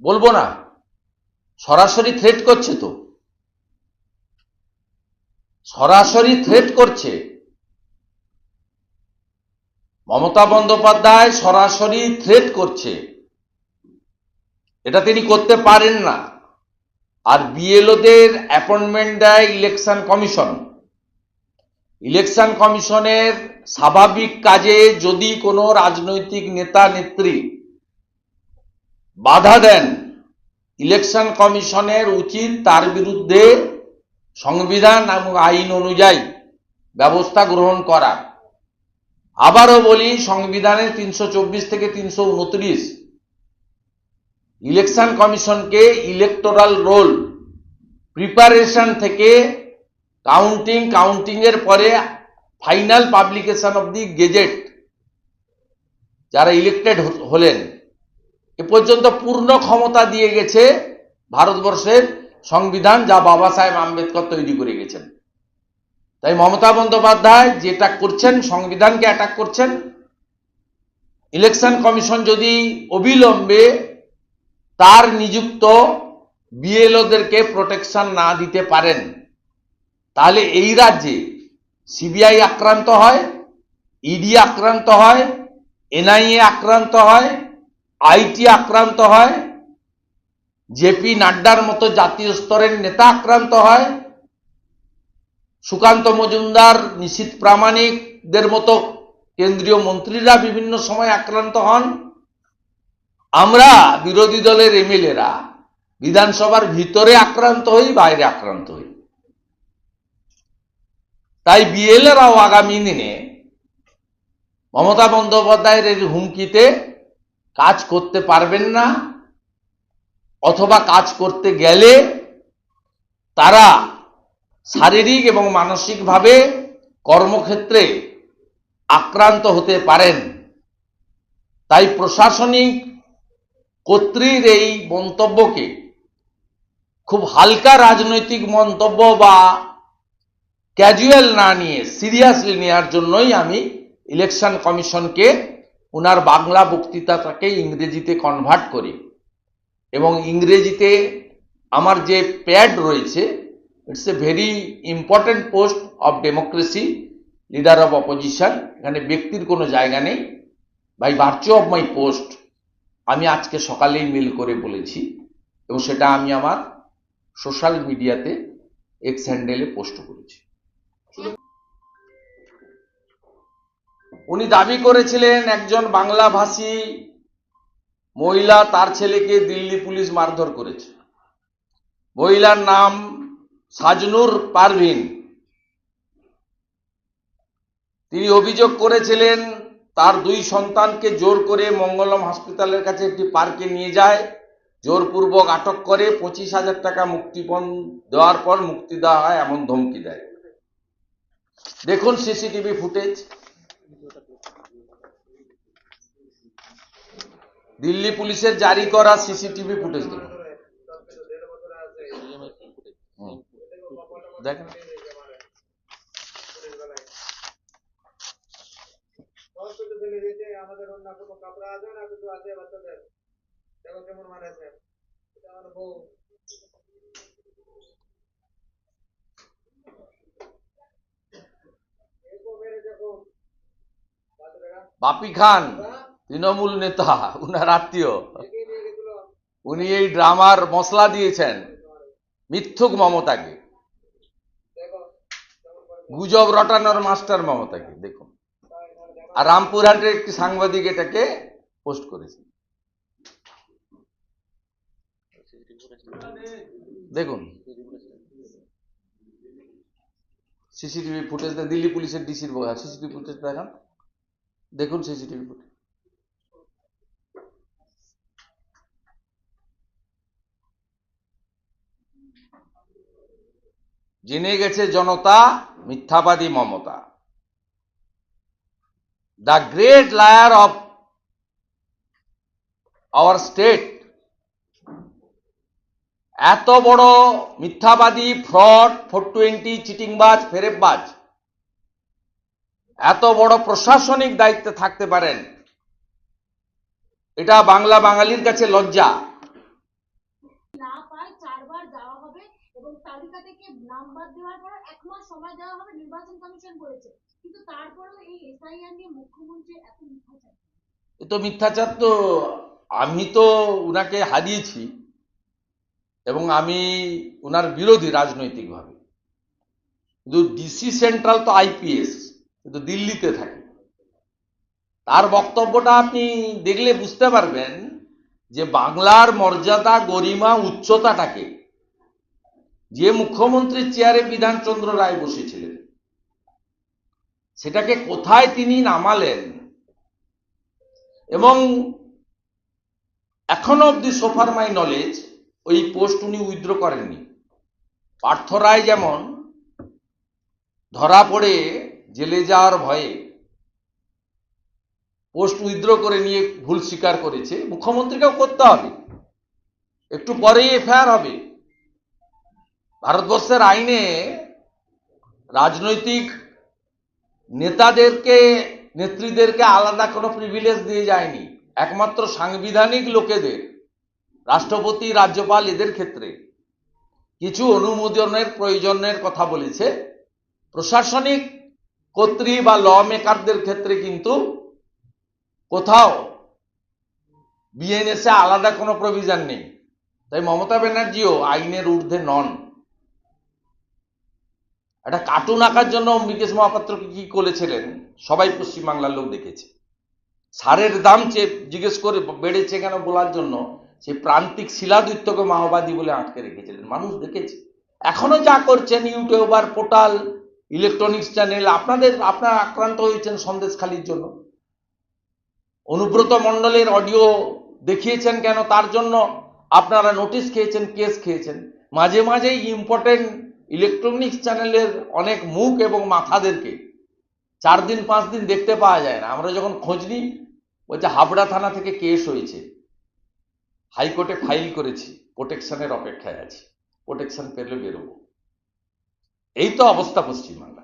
বলব না। সরাসরি থ্রেট করছে তো। সরাসরি থ্রেট করছে। মমতা বন্দ্যোপাধ্যায় সরাসরি থ্রেট করছে। এটা তিনি করতে পারেন না। আর বিএলওদের অ্যাপয়েন্টমেন্ট দেয় ইলেকশন কমিশন ইলেকশন কমিশনের স্বাভাবিক কাজে যদি কোনো রাজনৈতিক নেতা নেত্রী বাধা দেন। ইলেকশন কমিশনের উচিত তার বিরুদ্ধে সংবিধান এবং আইন অনুযায়ী ব্যবস্থা গ্রহণ করা। আবারও বলি সংবিধানের তিনশো চব্বিশ থেকে তিনশো উনত্রিশ ইলেকশন কমিশনকে ইলেকটোরাল রোল, প্রিপারেশন থেকে কাউন্টিং কাউন্টিং এর পরে final publication of the gazette, যারা ইলেক্টেড হলেন। এ পর্যন্ত পূর্ণ ক্ষমতা দিয়ে গেছে ভারতবর্ষের সংবিধান যা বাবা সাহেব আম্বেদকর তৈরি করে গেছেন। তাই মমতা বন্দ্যোপাধ্যায় যেটা করছেন, সংবিধানকে অ্যাটাক করছেন ইলেকশন কমিশন যদি অবিলম্বে তার নিযুক্ত বিএলওদেরকে প্রোটেকশন না দিতে পারেন, তাহলে এই রাজ্যে সিবিআই আক্রান্ত হয় ইডি আক্রান্ত হয় এনআইএ আক্রান্ত হয় আইটি আক্রান্ত হয় জেপি নাড্ডার মতো জাতীয় স্তরের নেতা আক্রান্ত হয়, সুকান্ত মজুমদার, নিশীত প্রামাণিকদের মতো কেন্দ্রীয় মন্ত্রীরা বিভিন্ন সময় আক্রান্ত হন। আমরা বিরোধী দলের এমএলএরা বিধানসভার ভিতরে আক্রান্ত হই, বাইরে আক্রান্ত হই। তাই বিএলএরাও আগামী দিনে মমতা বন্দ্যোপাধ্যায়ের এই হুমকিতে কাজ করতে পারবেন না, অথবা কাজ করতে গেলে তারা শারীরিক এবং মানসিকভাবে কর্মক্ষেত্রে আক্রান্ত হতে পারেন। তাই প্রশাসনিক কর্তৃর এই মন্তব্যকে খুব হালকা রাজনৈতিক মন্তব্য বা ক্যাজুয়াল না নিয়ে সিরিয়াসলি নেওয়ার জন্যই আমি ইলেকশন কমিশনকে ওনার বাংলা বক্তৃতাটাকে ইংরেজিতে কনভার্ট করি। এবং ইংরেজিতে আমার যে প্যাড রয়েছে it's a very important post of democracy leader of opposition এখানে ব্যক্তির কোনো জায়গা নেই। By virtue of my post আমি আজকে সকালেই মেল করে বলেছি এবং সেটা আমি আমার সোশ্যাল মিডিয়াতে এক্স হ্যান্ডেলে পোস্ট করেছি। উনি দাবি করেছিলেন, একজন বাংলাভাষী মহিলা তার ছেলেকে দিল্লি পুলিশ মারধর করেছে। মহিলার নাম সাজনুর পারভিন। তিনি অভিযোগ করেছিলেন, তার দুই সন্তানকে জোর করে মঙ্গলম হসপিটালের কাছে একটি পার্কে নিয়ে যায়, জোরপূর্বক আটক করে, পঁচিশ হাজার টাকা মুক্তিপণ দেওয়ার পর মুক্তি দেওয়া হয়, এমন ধমকি দেয়। দেখুন সিসিটিভি ফুটেজ। দিল্লি পুলিশের জারি করা সিসিটিভি ফুটেজ দেখুন। আমাদের অন্য কোনো কাপড় আছে না কিছু আছে বাচ্চাদের দেখো কেমন মারেছে এটা আমার বউ এরকম মেরেছে খুব বাচ্চারা বাপি খান, তৃণমূল নেতা, উনার আত্মীয়। উনি এই ড্রামার মশলা দিয়েছেন মিথ্যুক মমতাকে। গুজব রটানোর মাস্টার মমতাকে, দেখুন। আর রামপুরহাটের একটি সাংবাদিক এটাকে পোস্ট করেছে। দেখুন। সিসিটিভি ফুটেজ দিল্লি পুলিশের ডিসির সিসিটিভি ফুটেজ দেখান। দেখুন সিসিটিভি ফুটেজ। জেনে গেছে জনতা, মিথ্যাবাদী Mamata. The great liar of our state. এত বড় মিথ্যাবাদী, ফ্রড, ফোর টোয়েন্টি, চিটিংবাজ, ফেরেববাজ। এত বড় প্রশাসনিক দায়িত্বে থাকতে পারেন। এটা বাংলা বাঙালির কাছে লজ্জা। এ তো মিথ্যাচার তো আমি তো উনাকে হারিয়েছি এবং আমি উনার বিরোধী রাজনৈতিকভাবে। কিন্তু ডিসি সেন্ট্রাল তো আইপিএস। কিন্তু দিল্লিতে থাকে। তার বক্তব্যটা আপনি দেখলে বুঝতে পারবেন যে বাংলার মর্যাদা, গরিমা, উচ্চতাটাকে যে মুখ্যমন্ত্রীর চেয়ারে বিধানচন্দ্র রায় বসেছিলেন, সেটাকে কোথায় তিনি নামালেন এবং এখনও অব্দি সোফার মাই নলেজ ওই পোস্ট উনি উইথড্র করেননি। পার্থ রায় যেমন ধরা পড়ে জেলে যাওয়ার ভয়ে পোস্ট উইথড্র করে নিয়ে ভুল স্বীকার করেছে, মুখ্যমন্ত্রীকেও করতে হবে। একটু পরেই এফআইআর হবে। ভারতবর্ষের আইনে রাজনৈতিক নেতাদেরকে, নেত্রীদেরকে আলাদা কোনো প্রিভিলেজ দিয়ে যায়নি। একমাত্র সাংবিধানিক লোকেদের, রাষ্ট্রপতি, রাজ্যপাল এদের ক্ষেত্রে। কিছু অনুমোদনের প্রয়োজনের কথা বলেছে। প্রশাসনিক কর্তৃ বা ল মেকারদের ক্ষেত্রে কিন্তু কোথাও বিএনএসে আলাদা কোনো প্রভিশন নেই। তাই মমতা ব্যানার্জিও আইনের ঊর্ধ্বে নন। একটা কার্টুন আঁকার জন্য অম্বিকেশ মহাপাত্রকে কি করেছিলেন? সবাই পশ্চিমবাংলার লোক দেখেছে। সারের দাম চেয়ে জিজ্ঞেস করে বেড়েছে কেন বলার জন্য, সেই প্রান্তিক শিলাদিত্যকে মাওবাদী বলে আটকে রেখেছিলেন। মানুষ দেখেছে। এখনও যা করছেন ইউটিউবার, পোর্টাল ইলেকট্রনিক্স চ্যানেল আপনাদের, আপনারা আক্রান্ত হয়েছেন সন্দেশখালির জন্য। অনুব্রত মণ্ডলের অডিও দেখিয়েছেন কেন? তার জন্য আপনারা নোটিশ খেয়েছেন কেস খেয়েছেন। মাঝে মাঝেই ইম্পর্টেন্ট ইলেকট্রনিক্স চ্যানেলের অনেক মুখ এবং মাথাদেরকে চার দিন, পাঁচ দিন দেখতে পাওয়া যায় না। আমরা যখন খোঁজ নিই, বলছে হাবড়া থানা থেকে কেস হয়েছে। হাইকোর্টে ফাইল করেছি প্রোটেকশনের অপেক্ষায় আছি। প্রোটেকশন পেলে বেরোবো। এই তো অবস্থা পশ্চিমবাংলা